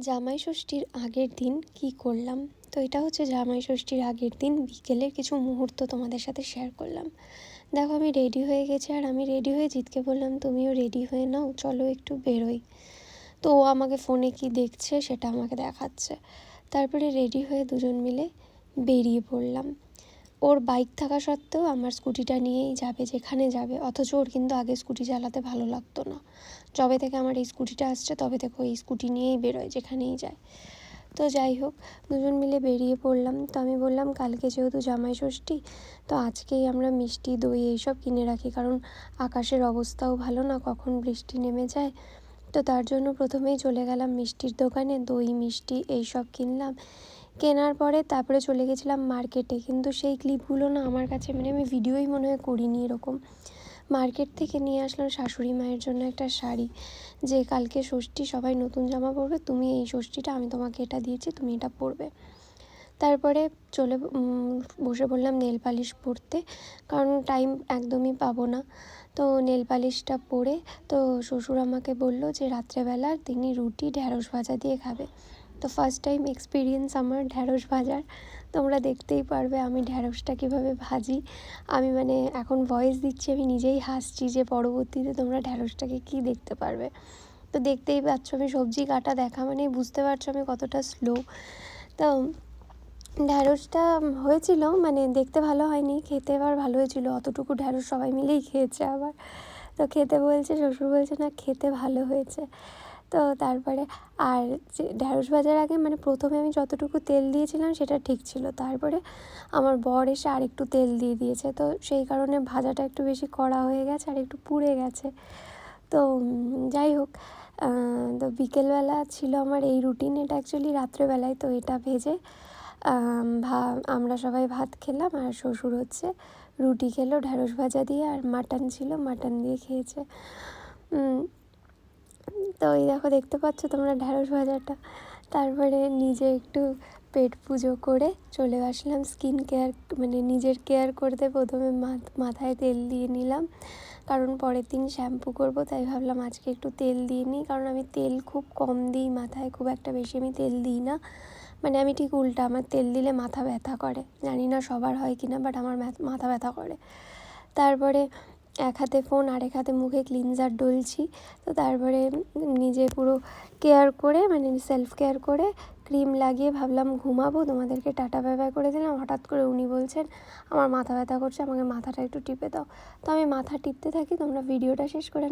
জামাই ষষ্ঠীর আগের দিন কি করলাম? তো এটা হচ্ছে জামাই ষষ্ঠীর আগের দিন বিকেলের কিছু মুহূর্ত তোমাদের সাথে শেয়ার করলাম। দেখো আমি রেডি হয়ে গেছি আর আমি রেডি হয়ে জিতকে বললাম, তুমিও রেডি হয়ে নাও, চলো একটু বেরোই। তো ও আমাকে ফোনে কি দেখছে সেটা আমাকে দেখাচ্ছে। তারপরে রেডি হয়ে দুজন মিলে বেরিয়ে পড়লাম। ওর বাইক থাকা সত্ত্বেও আমার স্কুটিটা নিয়েই যাবে, যেখানে যাবে। অথচ ওর কিন্তু আগে স্কুটি চালাতে ভালো লাগতো না। যবে থেকে আমার এই স্কুটিটা আসছে, তবে থেকে ওই স্কুটি নিয়েই বেরোয়, যেখানেই যায়। তো যাই হোক, দুজন মিলে বেরিয়ে পড়লাম। তো আমি বললাম, কালকে যেহেতু জামাই ষষ্ঠী, তো আজকেই আমরা মিষ্টি, দই এইসব কিনে রাখি। কারণ আকাশের অবস্থাও ভালো না, কখন বৃষ্টি নেমে যায়? তো তার জন্য প্রথমেই চলে গেলাম মিষ্টির দোকানে। দই, মিষ্টি এইসব কিনলাম। কেনার পরে তারপরে চলে গেছিলাম মার্কেটে। কিন্তু সেই ক্লিপগুলো না আমার কাছে মানে আমি ভিডিওই মনে হয় করিনি এরকম। মার্কেট থেকে নিয়ে আসলাম শাশুড়ি মায়ের জন্য একটা শাড়ি। যে কালকে ষষ্ঠী সবাই নতুন জামা পরবে, তুমি এই ষষ্ঠীটা, আমি তোমাকে এটা দিয়েছি, তুমি এটা পরবে। তারপরে চলে বসে পড়লাম নেল পালিশ পরতে, কারণ টাইম একদমই পাবো না। তো নেল পালিশটা পরে তো শ্বশুর আমাকে বলল যে রাত্রেবেলা তিনি রুটি ঢ্যাঁড়স ভাজা দিয়ে খাবে। তো ফার্স্ট টাইম এক্সপিরিয়েন্স আমার ঢ্যাঁড়স ভাজার। তোমরা দেখতেই পারবে আমি ঢ্যাঁড়সটা কীভাবে ভাজি। আমি মানে এখন ভয়েস দিচ্ছি, আমি নিজেই হাসছি যে পরবর্তীতে তোমরা ঢ্যাঁড়সটাকে কী দেখতে পারবে। তো দেখতেই পাচ্ছ আমি সবজি কাটা দেখা মানেই বুঝতে পারছ আমি কতটা স্লো তো ঢ্যাঁড়সটা হয়েছিল মানে দেখতে ভালো হয়নি, খেতে আবার ভালো হয়েছিল। অতটুকু ঢ্যাঁড়স সবাই মিলেই খেয়েছে আবার। তো খেতে বলছে, শ্বশুর বলছে, না, খেতে ভালো হয়েছে। তো তারপরে আর যে ঢ্যাঁড়স ভাজার আগে মানে প্রথমে আমি যতটুকু তেল দিয়েছিলাম সেটা ঠিক ছিল। তারপরে আমার বর এসে আর একটু তেল দিয়ে দিয়েছে। তো সেই কারণে ভাজাটা একটু বেশি কড়া হয়ে গেছে আর একটু পুড়ে গেছে। তো যাই হোক তো বিকেলবেলা ছিল আমার এই রুটিন এটা অ্যাকচুয়ালি রাত্রেবেলায় তো এটা ভেজে ভা, আমরা সবাই ভাত খেলাম আর শ্বশুর হচ্ছে রুটি খেলো, ঢ্যাঁড়স ভাজা দিয়ে আর মাটন ছিল, মাটন দিয়ে খেয়েছে। তো এই দেখো দেখতে পাচ্ছ তোমরা ঢ্যাঁড়স ভাজাটা। তারপরে নিজে একটু পেট পুজো করে চলে আসলাম স্কিন কেয়ার মানে নিজের কেয়ার করতে প্রথমে মাথ- মাথায় তেল দিয়ে নিলাম। কারণ পরের দিন শ্যাম্পু করব, তাই ভাবলাম আজকে একটু তেল দিয়ে নিই। কারণ আমি তেল খুব কম দিই, মাথায় খুব একটা বেশি আমি তেল দিই না। মানে আমি ঠিক উল্টা, আমার তেল দিলে মাথা ব্যথা করে। জানি না সবার হয় কি না বাট আমার মাথা ব্যথা করে। তারপরে এক হাতে ফোন আর এক হাতে মুখে ক্লিনজার ডলছি। তো তারপরে নিজে পুরো কেয়ার করে মানে সেলফ কেয়ার করে ক্রিম লাগিয়ে ভাবলাম ঘুমাবো, তোমাদেরকে টাটা বাই করে দিলাম। হঠাৎ করে উনি বলছেন, আমার মাথা ব্যথা করছে, আমাকে মাথাটা একটু টিপে দাও। তো আমি মাথা টিপতে থাকি, তোমরা ভিডিওটা শেষ করে